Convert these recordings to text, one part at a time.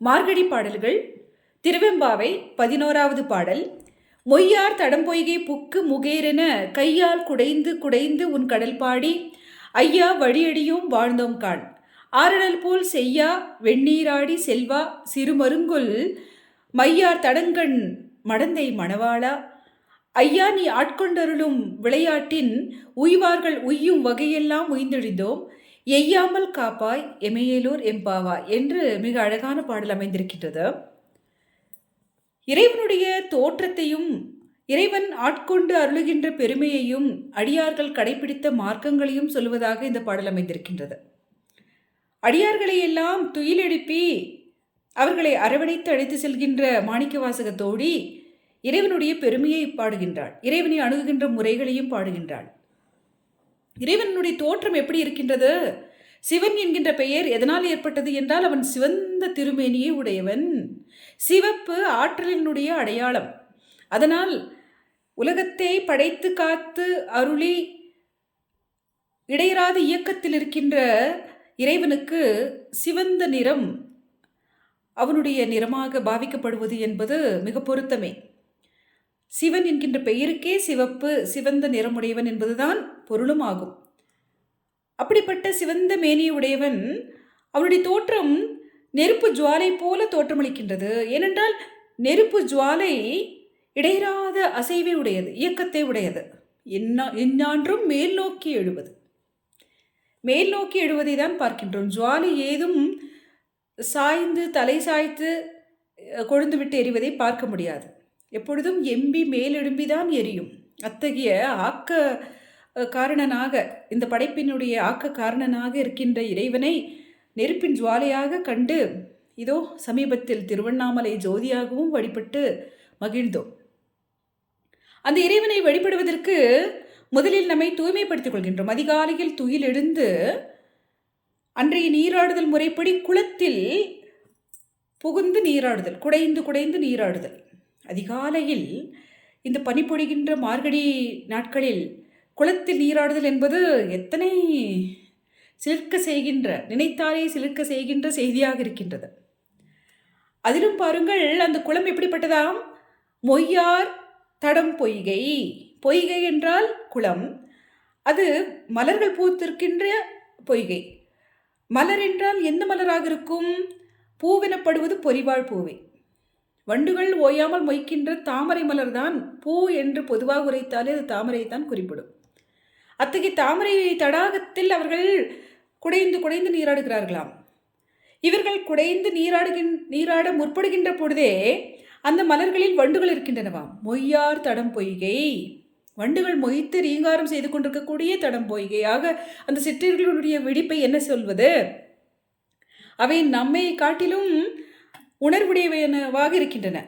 மார்கழி பாடல்கள் திருவெம்பாவை பதினோராவது பாடல் மொய்யார் தடம்பொய்கை புக்கு முகேரென கையால் குடைந்து குடைந்து உன் கடல் பாடி ஐயா வழியடியும் வாழ்ந்தோம் கான் ஆரணல் போல் செய்யா வெண்ணீராடி செல்வா சிறுமருங்குல் மையார் தடங்கண் மடந்தை மணவாளா. ஐயா நீ ஆட்கொண்டருளும் விளையாட்டின் உய்வார்கள் உய்யும் வகையெல்லாம் உய்ந்தெழுந்தோம். எய்யாமல் காப்பாய் எமையேலூர் எம்பாவா என்று மிக அழகான பாடல் அமைந்திருக்கின்றது. இறைவனுடைய தோற்றத்தையும் இறைவன் ஆட்கொண்டு அருளுகின்ற பெருமையையும் அடியார்கள் கடைபிடித்த மார்க்கங்களையும் சொல்வதாக இந்த பாடல் அமைந்திருக்கின்றது. அடியார்களை எல்லாம் துயிலெழுப்பி அவர்களை அரவணைத்து அழைத்து செல்கின்ற மாணிக்கவாசக தோழி இறைவனுடைய பெருமையை பாடுகின்றாள். இறைவனை அணுகுகின்ற முறைகளையும் பாடுகின்றாள். இறைவனுடைய தோற்றம் எப்படி இருக்கின்றது? சிவன் என்கின்ற பெயர் எதனால் ஏற்பட்டது என்றால் அவன் சிவந்த திருமேனியை உடையவன். சிவப்பு ஆற்றலினுடைய அடையாளம். அதனால் உலகத்தை படைத்து காத்து அருளி இடையராத இயக்கத்தில் இருக்கின்ற இறைவனுக்கு சிவந்த நிறம் அவனுடைய நிறமாக பாவிக்கப்படுவது என்பது மிக பொருத்தமே. சிவன் என்கின்ற பெயருக்கே சிவப்பு சிவந்த நிறமுடையவன் என்பதுதான் பொருளும் ஆகும் அப்படிப்பட்ட சிவந்த மேனியுடையவன் அவனுடைய தோற்றம் நெருப்பு ஜுவாலை போல தோற்றமளிக்கின்றது. ஏனென்றால் நெருப்பு ஜுவாலை இடையராத அசைவை உடையது இயக்கத்தை உடையது. என்ன எஞ்ஞான்றும் மேல் நோக்கி எழுவது. மேல் நோக்கி எழுவதை தான் பார்க்கின்றோம். ஜுவாலை ஏதும் சாய்ந்து தலை சாய்த்து கொழுந்து விட்டு எரிவதை பார்க்க முடியாது. எப்பொழுதும் எம்பி மேலெழும்பிதான் எரியும். அத்தகைய ஆக்க காரணனாக இந்த படைப்பினுடைய ஆக்க காரணனாக இருக்கின்ற இறைவனை நெருப்பின் ஜுவாலையாக கண்டு இதோ சமீபத்தில் திருவண்ணாமலை ஜோதியாகவும் வழிபட்டு மகிழ்ந்தோம். அந்த இறைவனை வழிபடுவதற்கு முதலில் நம்மை தூய்மைப்படுத்திக் கொள்கின்றோம். அதிகாலையில் துயில் எழுந்து அன்றைய நீராடுதல் முறைப்படி குளத்தில் புகுந்து நீராடுதல் குடைந்து குடைந்து நீராடுதல். அதிகாலையில் இந்த பனிப்பொழிகின்ற மார்கழி நாட்களில் குளத்தில் நீராடுதல் என்பது எத்தனை சிலிர்க்க செய்கின்ற நினைத்தாலே சிலிர்க்க செய்கின்ற செய்தியாக இருக்கின்றது. அதிலும் பாருங்கள் அந்த குளம் எப்படிப்பட்டதாம்? மொய்யார் தடம் பொய்கை. பொய்கை என்றால் குளம். அது மலர்கள் பூத்திருக்கின்ற பொய்கை. மலர் என்றால் எந்த மலராக இருக்கும்? பூவெனப்படுவது பொறிவாழ் பூவை. வண்டுகள் ஓயாமல் மொய்க்கின்ற தாமரை மலர்தான் பூ என்று பொதுவாக உரைத்தாலே அது தாமரையைத்தான் குறிப்பிடும். அத்தகைய தாமரை தடாகத்தில் அவர்கள் குடைந்து குடைந்து நீராடுகிறார்களாம். இவர்கள் குடைந்து நீராடுகின் நீராட முற்படுகின்ற பொழுதே அந்த மலர்களில் வண்டுகள் இருக்கின்றனவாம் மொய்யார் தடம் பொய்கை. வண்டுகள் மொய்த்து ரீங்காரம் செய்து கொண்டிருக்கக்கூடிய தடம் பொய்கையாக அந்த சிற்றர்களுடைய வெடிப்பை என்ன சொல்வது? அவை நம்மை காட்டிலும் உணர்வுடையவனவாக இருக்கின்றன.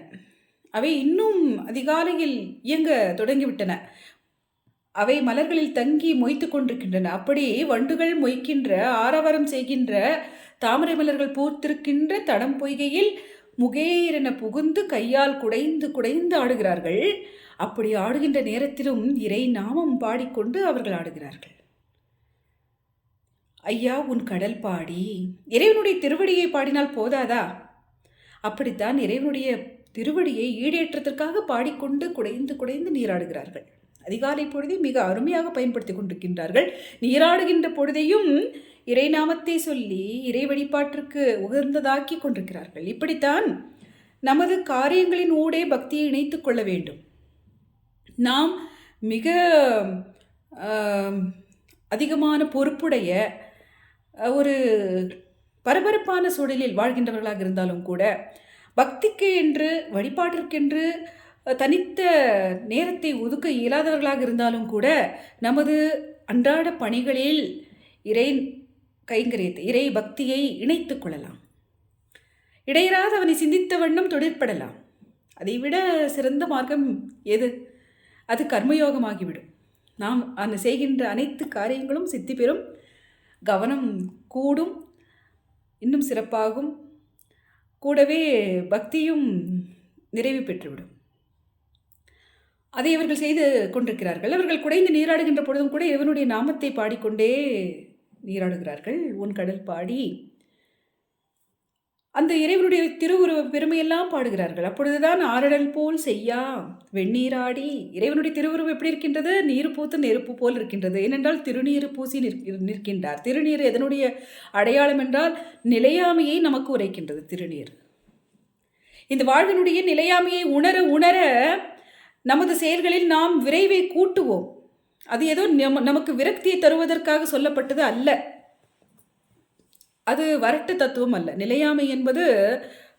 அவை இன்னும் அதிகாலையில் இயங்க தொடங்கிவிட்டன. அவை மலர்களில் தங்கி மொய்த்து கொண்டிருக்கின்றன. அப்படி வண்டுகள் மொய்க்கின்ற ஆரவாரம் செய்கின்ற தாமரை மலர்கள் பூத்திருக்கின்ற தடம் பொய்கையில் முகேரென புகுந்து கையால் குடைந்து குடைந்து ஆடுகிறார்கள். அப்படி ஆடுகின்ற நேரத்திலும் இறை நாமம் பாடிக்கொண்டு அவர்கள் ஆடுகிறார்கள். ஐயா உன் கடல் பாடி இறைவனுடைய திருவடியை பாடினால் போதாதா? அப்படித்தான் இறைவனுடைய திருவடியை ஈடேற்றத்திற்காக பாடிக்கொண்டு குடைந்து குடைந்து நீராடுகிறார்கள். அதிகாலை பொழுதை மிக அருமையாக பயன்படுத்தி கொண்டிருக்கின்றார்கள். நீராடுகின்ற பொழுதையும் இறைநாமத்தை சொல்லி இறை வழிபாட்டிற்கு உகந்ததாக்கி கொண்டிருக்கிறார்கள். இப்படித்தான் நமது காரியங்களின் ஊடே பக்தியை இணைத்து கொள்ள வேண்டும். நாம் மிக அதிகமான பொறுப்புடைய ஒரு பரபரப்பான சூழலில் வாழ்கின்றவர்களாக இருந்தாலும் கூட பக்திக்கு என்று வழிபாட்டிற்கென்று தனித்த நேரத்தை ஒதுக்க இயலாதவர்களாக இருந்தாலும் கூட நமது அன்றாட பணிகளில் இறை கைங்கரியத்தை இறை பக்தியை இணைத்து கொள்ளலாம். இடையராது அவனை சிந்தித்த வண்ணம் தொழிற்படலாம். அதைவிட சிறந்த மார்க்கம் எது? அது கர்மயோகமாகிவிடும். நாம் அந்த செய்கின்ற அனைத்து காரியங்களும் சித்தி பெறும். கவனம் கூடும். இன்னும் சிறப்பாகும். கூடவே பக்தியும் நிறைவு பெற்றுவிடும். அதை அவர்கள் செய்து கொண்டிருக்கிறார்கள். அவர்கள் குடைந்து நீராடுகின்ற பொழுதும் கூட இவனுடைய நாமத்தை பாடிக்கொண்டே நீராடுகிறார்கள். உன் கடல் பாடி. அந்த இறைவனுடைய திருவுருவ பெருமையெல்லாம் பாடுகிறார்கள். அப்பொழுதுதான் ஆரடல் போல் செய்யா வெந்நீராடி இறைவனுடைய திருவுருவம் எப்படி இருக்கின்றது? நீர் பூத்து நெருப்பு போல் இருக்கின்றது. ஏனென்றால் திருநீர் பூசி நிற்க- நிற்கின்றார். திருநீர் எதனுடைய அடையாளம் என்றால் நிலையாமையை நமக்கு உரைக்கின்றது திருநீர். இந்த வாழ்வினுடைய நிலையாமையை உணர உணர நமது செயல்களில் நாம் விரைவை கூட்டுவோம். அது ஏதோ நம் நமக்கு விரக்தியை தருவதற்காக சொல்லப்பட்டது அல்ல. அது வரட்டு தத்துவம் அல்ல. நிலையாமை என்பது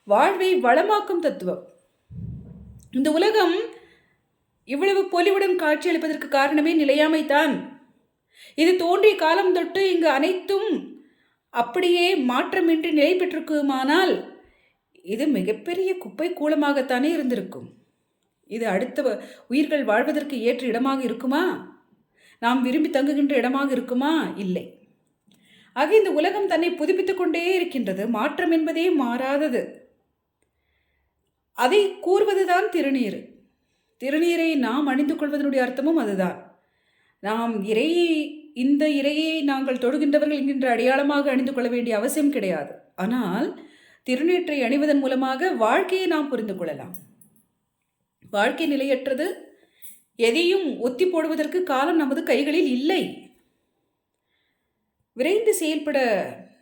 வாழ்வை வளமாக்கும் தத்துவம். இந்த உலகம் இவ்வளவு பொலிவுடன் காட்சியளிப்பதற்கு காரணமே நிலையாமை தான். இது தோன்றிய காலம் தொட்டு இங்கு அனைத்தும் அப்படியே மாற்றமின்றி நிலை பெற்றிருக்குமானால் இது மிகப்பெரிய குப்பை கூலமாகத்தானே இருந்திருக்கும். இது அடுத்த வ- உயிர்கள் வாழ்வதற்கு ஏற்ற இடமாக இருக்குமா? நாம் விரும்பி தங்குகின்ற இடமாக இருக்குமா? இல்லை. ஆக இந்த உலகம் தன்னை புதுப்பித்துக் கொண்டே இருக்கின்றது. மாற்றம் என்பதே மாறாதது. அதை கூறுவதுதான் திருநீர் திருநீரை நாம் அணிந்து கொள்வதனுடைய அர்த்தமும் அதுதான். நாம் இறையை இந்த இறையை நாங்கள் தொடுகின்றவர்கள் என்கின்ற அடையாளமாக அணிந்து கொள்ள வேண்டிய அவசியம் கிடையாது. ஆனால் திருநீற்றை அணிவதன் மூலமாக வாழ்க்கையை நாம் புரிந்து கொள்ளலாம். வாழ்க்கை நிலையற்றது. எதையும் ஒத்தி போடுவதற்கு காலம் நமது கைகளில் இல்லை. விரைந்து செயல்பட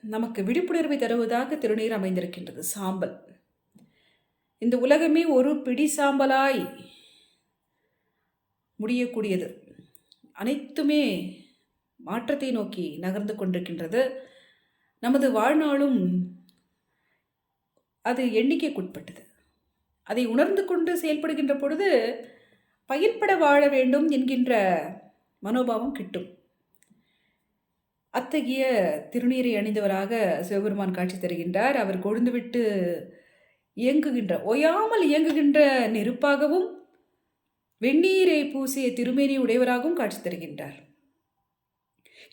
நமக்கு விழிப்புணர்வை தருவதாக திருநீர் அமைந்திருக்கின்றது சாம்பல். இந்த உலகமே ஒரு பிடி சாம்பலாய் முடியக்கூடியது. அனைத்துமே மாற்றத்தை நோக்கி நகர்ந்து கொண்டிருக்கின்றது. நமது வாழ்நாளும் அது எண்ணிக்கைக்குட்பட்டது. அதை உணர்ந்து கொண்டு செயல்படுகின்ற பொழுது பயன்பட வாழ வேண்டும் என்கின்ற மனோபாவம் கிட்டும். அத்தகைய திருநீரை அணிந்தவராக சிவபெருமான் காட்சி தருகின்றார். அவர் கொழுந்துவிட்டு இயங்குகின்ற ஒயாமல் இயங்குகின்ற நெருப்பாகவும் வெந்நீரை பூசிய திருமேனி உடையவராகவும் காட்சி தருகின்றார்.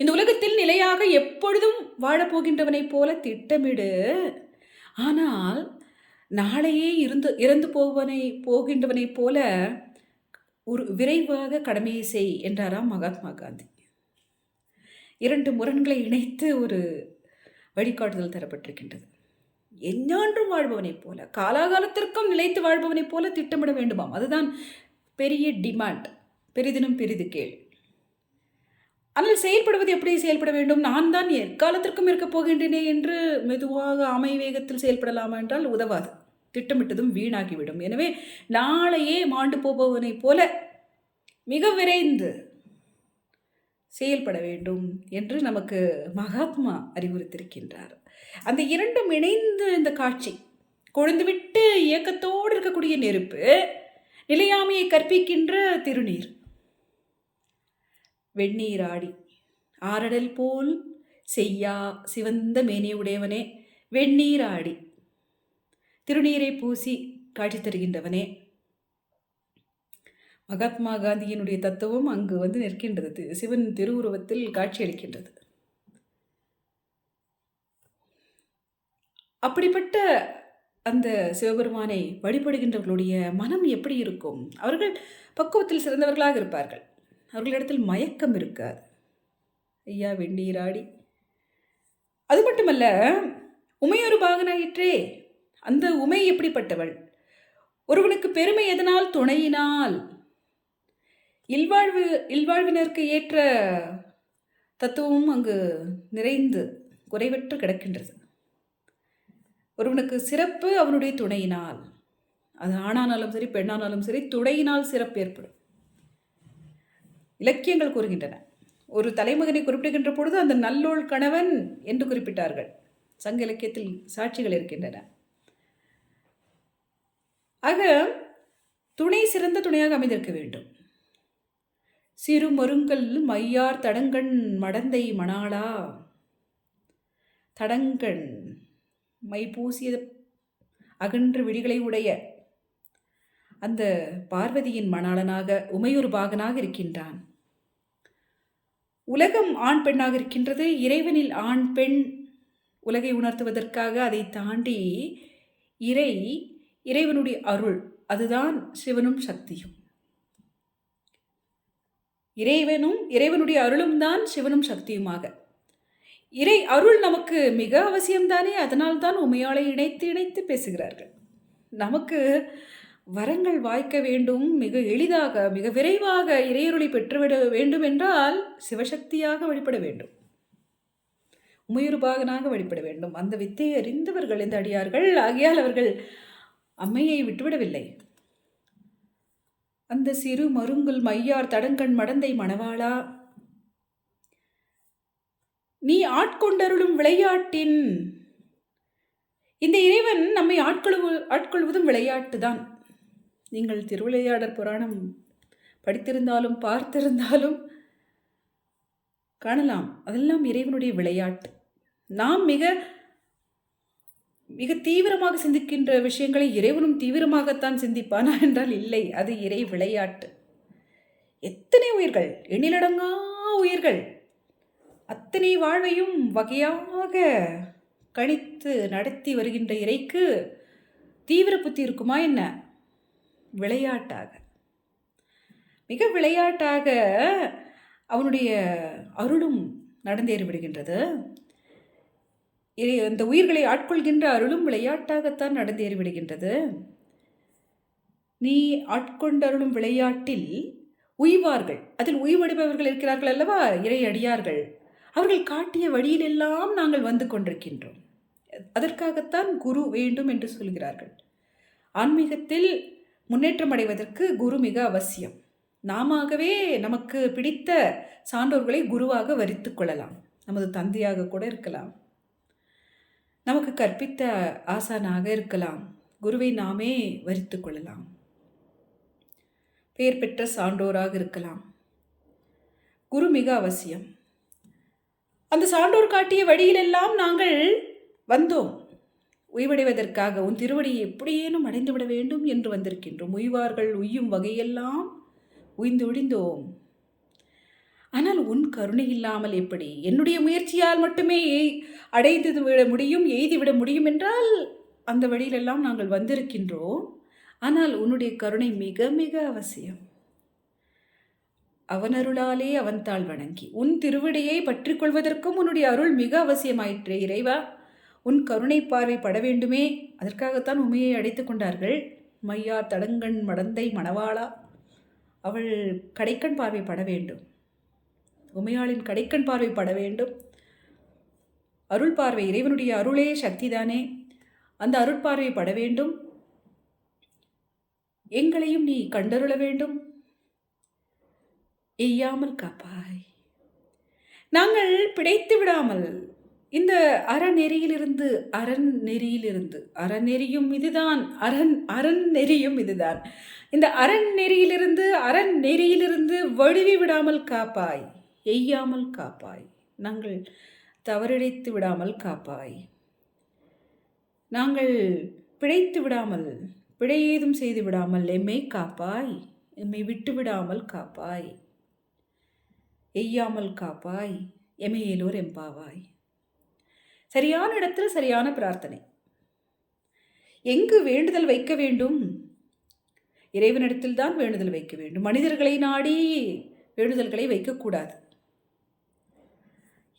இந்த உலகத்தில் நிலையாக எப்பொழுதும் வாழப்போகின்றவனைப் போல திட்டமிடு. ஆனால் நாளையே இருந்து இறந்து போவனை போகின்றவனைப் போல ஒரு விரைவாக கடமையை செய் என்றாராம் மகாத்மா காந்தி. இரண்டு முரண்களை இணைத்து ஒரு வழிகாட்டுதல் தரப்பட்டிருக்கின்றது. எஞ்ஞான்றும் வாழ்பவனைப் போல காலாகாலத்திற்கும் நிலைத்து வாழ்பவனைப் போல திட்டமிட வேண்டுமாம். அதுதான் பெரிய டிமாண்ட். பெரிதினும் பெரிது கேள். ஆனால் செயல்படுவது எப்படி செயல்பட வேண்டும்? நான் தான் எக்காலத்திற்கும் இருக்கப் போகின்றேனே என்று மெதுவாக ஆமை வேகத்தில் செயல்படலாமா என்றால் உதவாது. திட்டமிட்டதும் வீணாகிவிடும். எனவே நாளையே மாண்டு போபவனைப் போல மிக விரைந்து செயல்பட வேண்டும் என்று நமக்கு மகாத்மா அறிவுறுத்திருக்கின்றார் அந்த இரண்டும் இணைந்த இந்த காட்சி கொழுந்துவிட்டு இயக்கத்தோடு இருக்கக்கூடிய நெருப்பு நிலையாமையை கற்பிக்கின்ற திருநீர். வெந்நீராடி ஆரடல் போல் செய்யா சிவந்த மேனியுடையவனே வெண்ணீராடி திருநீரை பூசி காட்சி தருகின்றவனே. மகாத்மா காந்தியினுடைய தத்துவம் அங்கு வந்து நிற்கின்றது. சிவன் திருவுருவத்தில் காட்சியளிக்கின்றது அப்படிப்பட்ட அந்த சிவபெருமானை வழிபடுகின்றவர்களுடைய மனம் எப்படி இருக்கும்? அவர்கள் பக்குவத்தில் சிறந்தவர்களாக இருப்பார்கள். அவர்களிடத்தில் மயக்கம் இருக்காது. ஐயா வெண்ணீராடி அது மட்டுமல்ல உமையொரு பாகனாயிற்றே அந்த உமை எப்படிப்பட்டவள்? ஒருவனுக்கு பெருமை எதனால் துணையினால்? இல்வாழ்வு இல்வாழ்வினருக்கு ஏற்ற தத்துவமும் அங்கு நிறைந்து குறைவற்று கிடக்கின்றது. ஒருவனுக்கு சிறப்பு அவனுடைய துணையினால். அது ஆணானாலும் சரி பெண்ணானாலும் சரி துணையினால் சிறப்பு ஏற்படும். இலக்கியங்கள் கூறுகின்றன. ஒரு தலைமகனை குறிப்பிடுகின்ற பொழுது அந்த நல்லோள் கணவன் என்று குறிப்பிட்டார்கள். சங்க இலக்கியத்தில் சாட்சிகள் இருக்கின்றன. ஆக துணை சிறந்த துணையாக அமைந்திருக்க வேண்டும். சிறு மருங்கல் மையார் தடங்கண் மடந்தை மணாளா. தடங்கண் மை பூசிய அகன்று விழிகளை உடைய அந்த பார்வதியின் மணாளனாக உமையொரு பாகனாக இருக்கின்றான். உலகம் ஆண் பெண்ணாக இருக்கின்றது. இறைவனில் ஆண் பெண் உலகை உணர்த்துவதற்காக அதை தாண்டி இறை இறைவனுடைய அருள் அதுதான் சிவனும் சக்தியும். இறைவனும் இறைவனுடைய அருளும் தான் சிவனும் சக்தியுமாக. இறை அருள் நமக்கு மிக அவசியம்தானே அதனால்தான் உமையாளை இணைத்து இணைத்து பேசுகிறார்கள். நமக்கு வரங்கள் வாய்க்க வேண்டும் மிக எளிதாக மிக விரைவாக இறையருளை பெற்றுவிட வேண்டும் என்றால் சிவசக்தியாக வழிபட வேண்டும். உமையுருபாகனாக வழிபட வேண்டும். அந்த வித்தையை அறிந்தவர்கள் இந்த அடியார்கள் ஆகியால் அவர்கள் அம்மையை விட்டுவிடவில்லை. அந்த சிறு மருங்குல் மையார் தடங்கண் மடந்தை மணவாளா நீ ஆட்கொண்டருளும் விளையாட்டின் இந்த இறைவன் நம்மை ஆட்கொள்வு ஆட்கொள்வதும் விளையாட்டு தான் நீங்கள் திருவிளையாடற் புராணம் படித்திருந்தாலும் பார்த்திருந்தாலும் காணலாம். அதெல்லாம் இறைவனுடைய விளையாட்டு. நாம் மிக மிக தீவிரமாக சிந்திக்கின்ற விஷயங்களை இறைவனும் தீவிரமாகத்தான் சிந்திப்பானா என்றால் இல்லை. அது இறை விளையாட்டு. எத்தனை உயிர்கள்? எண்ணிலடங்கா உயிர்கள். அத்தனை வாழ்வையும் வகையாக கணித்து நடத்தி வருகின்ற இறைக்கு தீவிர புத்தி இருக்குமா என்ன? விளையாட்டாக. மிக விளையாட்டாக அவனுடைய அருளும் நடந்தேறிவிடுகின்றது இறை- அந்த உயிர்களை ஆட்கொள்கின்ற அருளும் விளையாட்டாகத்தான் நடந்தேறி விடுகின்றது. நீ ஆட்கொண்டருளும் விளையாட்டில் உய்வார்கள். அதில் உய்வடைபவர்கள் இருக்கிறார்கள் அல்லவா? இறை அடியார்கள். அவர்கள் காட்டிய வழியிலெல்லாம் நாங்கள் வந்து கொண்டிருக்கின்றோம். அதற்காகத்தான் குரு வேண்டும் என்று சொல்கிறார்கள். ஆன்மீகத்தில் முன்னேற்றம் அடைவதற்கு குரு மிக அவசியம். நாமவே நமக்கு பிடித்த சான்றோர்களை குருவாக வரித்து கொள்ளலாம். நமது தந்தையாக கூட இருக்கலாம். நமக்கு கற்பித்த ஆசானாக இருக்கலாம். குருவை நாமே வரித்து கொள்ளலாம். பெயர் பெற்ற சான்றோராக இருக்கலாம். குரு மிக அவசியம். அந்த சான்றோர் காட்டிய வழியிலெல்லாம் நாங்கள் வந்தோம். உய்வடைவதற்காக உன் திருவடியை எப்படியேனும் அடைந்துவிட வேண்டும் என்று வந்திருக்கின்றோம். உய்வார்கள் உய்யும் வகையெல்லாம் உய்ந்து விடிந்தோம். ஆனால் உன் கருணை இல்லாமல் எப்படி? என்னுடைய முயற்சியால் மட்டுமே அடைந்து விட முடியும் எய்தி விட முடியும் என்றால் அந்த வழியிலெல்லாம் நாங்கள் வந்திருக்கின்றோம். ஆனால் உன்னுடைய கருணை மிக மிக அவசியம். அவன் அருளாலே அவன் தாள் வணங்கி உன் திருவடியை பற்றிக்கொள்வதற்கும் உன்னுடைய அருள் மிக அவசியமாயிற்றே இறைவா. உன் கருணை பார்வை பட வேண்டுமே. அதற்காகத்தான் உமையை அழைத்து கொண்டார்கள். மையா தடங்கண் மடந்தை மணவாளா. அவள் கடைக்கண் பார்வை பட வேண்டும். உமையாளின் கடைக்கண் பார்வை பட வேண்டும். அருள் பார்வை இறைவனுடைய அருளே சக்திதானே. அந்த அருட்பார்வை பட வேண்டும். எங்களையும் நீ கண்டருள வேண்டும். எய்யாமல் காப்பாய். நாங்கள் பிடைத்து விடாமல் இந்த அறநெறியிலிருந்து அரண் நெறியிலிருந்து அறநெறியும் இதுதான் அரண் அரண் நெறியும் இதுதான். இந்த அரண் நெறியிலிருந்து அரண் நெறியிலிருந்து வழுவி விடாமல் காப்பாய் எய்யாமல் காப்பாய் நாங்கள் தவறிழைத்து விடாமல் காப்பாய். நாங்கள் பிழைத்து விடாமல் பிழை ஏதும் செய்து விடாமல் எம்மை காப்பாய் எம்மை விட்டு விடாமல் காப்பாய். எய்யாமல் காப்பாய் எமையேலோர் எம்பாவாய். சரியான இடத்தில் சரியான பிரார்த்தனை. எங்கு வேண்டுதல் வைக்க வேண்டும்? இறைவனிடத்தில் தான் வேண்டுதல் வைக்க வேண்டும். மனிதர்களை நாடி வேண்டுதல்களை வைக்கக்கூடாது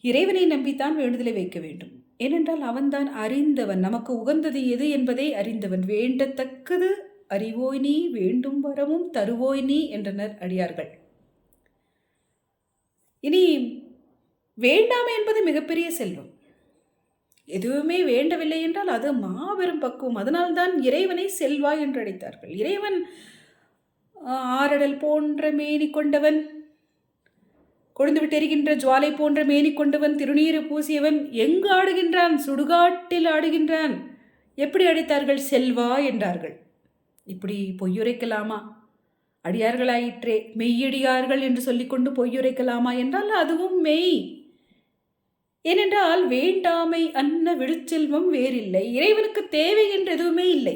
இறைவனை நம்பித்தான் வேண்டுதலை வைக்க வேண்டும். ஏனென்றால் அவன்தான் அறிந்தவன். நமக்கு உகந்தது எது என்பதை அறிந்தவன். வேண்டத்தக்கது அறிவோய் நீ வேண்டும் வரமும் தருவோய் நீ என்றனர் அடியார்கள். இனி வேண்டாமை என்பது மிகப்பெரிய செல்வம். எதுவுமே வேண்டவில்லை என்றால் அது மாபெரும் பக்குவம். அதனால்தான் இறைவனை செல்வா என்று அழைத்தார்கள். இறைவன் ஆரடல் போன்ற மேனி கொண்டவன் கொழுந்து விட்டெரிகின்ற ஜுவாலை போன்ற மேனி கொண்டவன் திருநீறு பூசியவன் எங்கு ஆடுகின்றான்? சுடுகாட்டில் ஆடுகின்றான். எப்படி அழைத்தார்கள் செல்வா என்றார்கள். இப்படி பொய்யுரைக்கலாமா? அடியார்களாயிற்றே மெய்யடியார்கள் என்று சொல்லிக்கொண்டு பொய்யுரைக்கலாமா என்றால் அதுவும் மெய். ஏனென்றால் வேண்டாமை அன்ன விழுச்செல்வம் வேறில்லை. இறைவனுக்கு தேவை என்று எதுவுமே இல்லை.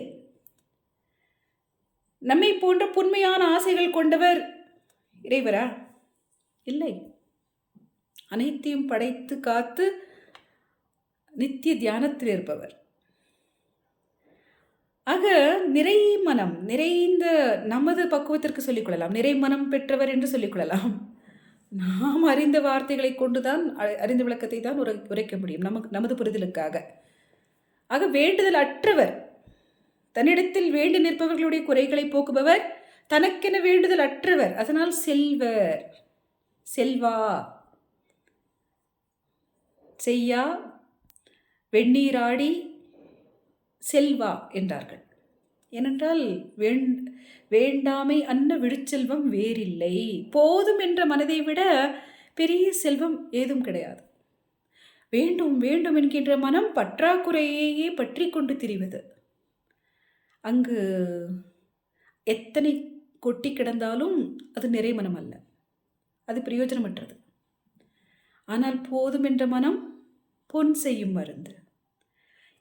நம்மை போன்ற புண்மையான ஆசைகள் கொண்டவர் இறைவரா? இல்லை. அனைத்தையும் படைத்து காத்து நித்திய தியானத்தில் இருப்பவர். ஆக நிறை மனம் நிறைந்த நமது பக்குவத்திற்கு சொல்லிக்கொள்ளலாம் நிறை மனம் பெற்றவர் என்று சொல்லிக்கொள்ளலாம் நாம் அறிந்த வார்த்தைகளை கொண்டு தான் அ- அறிந்த விளக்கத்தை தான் உரை உரைக்க முடியும் நமக்கு நமது புரிதலுக்காக. ஆக வேண்டுதல் அற்றவர் தன்னிடத்தில் வேண்டி நிற்பவர்களுடைய குறைகளை போக்குபவர் தனக்கென வேண்டுதல் அற்றவர் அதனால் செல்வர் செல்வா செய்யா வெந்நீராடி செல்வா என்றார்கள். ஏனென்றால் வேண் வேண்டாமை அன்ன விழுச்செல்வம் வேறில்லை. போதும் என்ற மனதை விட பெரிய செல்வம் ஏதும் கிடையாது. வேண்டும் வேண்டும் என்கின்ற மனம் பற்றாக்குறையையே பற்றி கொண்டு திரிவது. அங்கு எத்தனை கொட்டி கிடந்தாலும் அது நிறைமனம் அல்ல. அது பிரயோஜனமற்றது. ஆனால் போதும் என்ற மனம் பொன் செய்யும் மருந்து.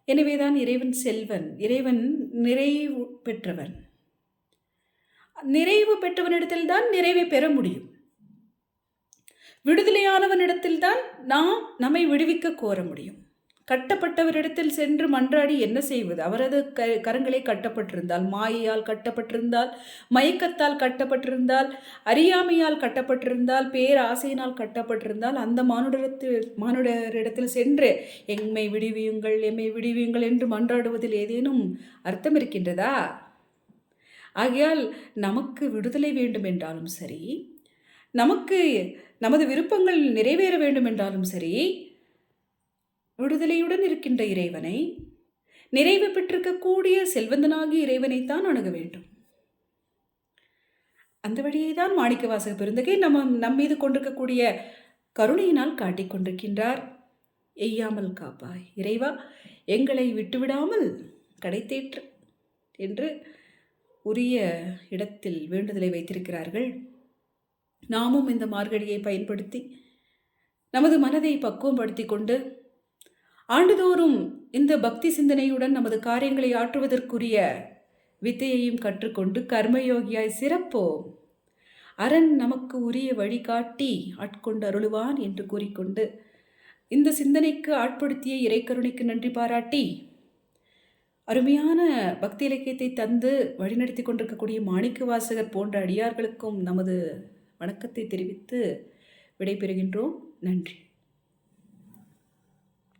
எனவேதான் இறைவன் செல்வன் இறைவன் நிறைவு பெற்றவன். நிறைவு பெற்றவனிடத்தில் தான் நிறைவை பெற முடியும். விடுதலையானவனிடத்தில் தான் நாம் நம்மை விடுவிக்க கோர முடியும். கட்டப்பட்டவரிடத்தில் சென்று மன்றாடி என்ன செய்வது? அவரது க கரங்களே கட்டப்பட்டிருந்தால் மாயையால் கட்டப்பட்டிருந்தால் மயக்கத்தால் கட்டப்பட்டிருந்தால் அறியாமையால் கட்டப்பட்டிருந்தால் பேராசையினால் கட்டப்பட்டிருந்தால் அந்த மானுடத்தில் மானுடரிடத்தில் சென்று எம்மை விடுவியுங்கள் எம்மை விடுவியுங்கள் என்று மன்றாடுவதில் ஏதேனும் அர்த்தம் இருக்கின்றதா? ஆகையால் நமக்கு விடுதலை வேண்டும் என்றாலும் சரி நமக்கு நமது விருப்பங்கள் நிறைவேற வேண்டும் என்றாலும் சரி விடுதலையுடன் இருக்கின்ற இறைவனை நிறைவு பெற்றிருக்கக்கூடிய செல்வந்தனாகிய இறைவனைத்தான் அணுக வேண்டும். அந்த வழியை தான் மாணிக்க வாசக பெருந்தகை நம்ம நம் மீது கொண்டிருக்கக்கூடிய கருணையினால் காட்டிக்கொண்டிருக்கின்றார் எய்யாமல் காப்பாய் இறைவா எங்களை விட்டுவிடாமல் கடைத்தேற்று என்று உரிய இடத்தில் வேண்டுதலை வைத்திருக்கிறார்கள். நாமும் இந்த மார்கழியை பயன்படுத்தி நமது மனதை பக்குவப்படுத்தி கொண்டு ஆண்டுதோறும் இந்த பக்தி சிந்தனையுடன் நமது காரியங்களை ஆற்றுவதற்குரிய வித்தையையும் கற்றுக்கொண்டு கர்மயோகியாய் சிறப்போம். அரண் நமக்கு உரிய வழிகாட்டி ஆட்கொண்டு அருளுவான் என்று கூறிக்கொண்டு இந்த சிந்தனைக்கு ஆட்படுத்திய இறைக்கருணைக்கு நன்றி பாராட்டி அருமையான பக்தி இலக்கியத்தை தந்து வழிநடத்தி கொண்டிருக்கக்கூடிய மாணிக்க வாசகர் போன்ற அடியார்களுக்கும் நமது வணக்கத்தை தெரிவித்து விடைபெறுகின்றோம். நன்றி.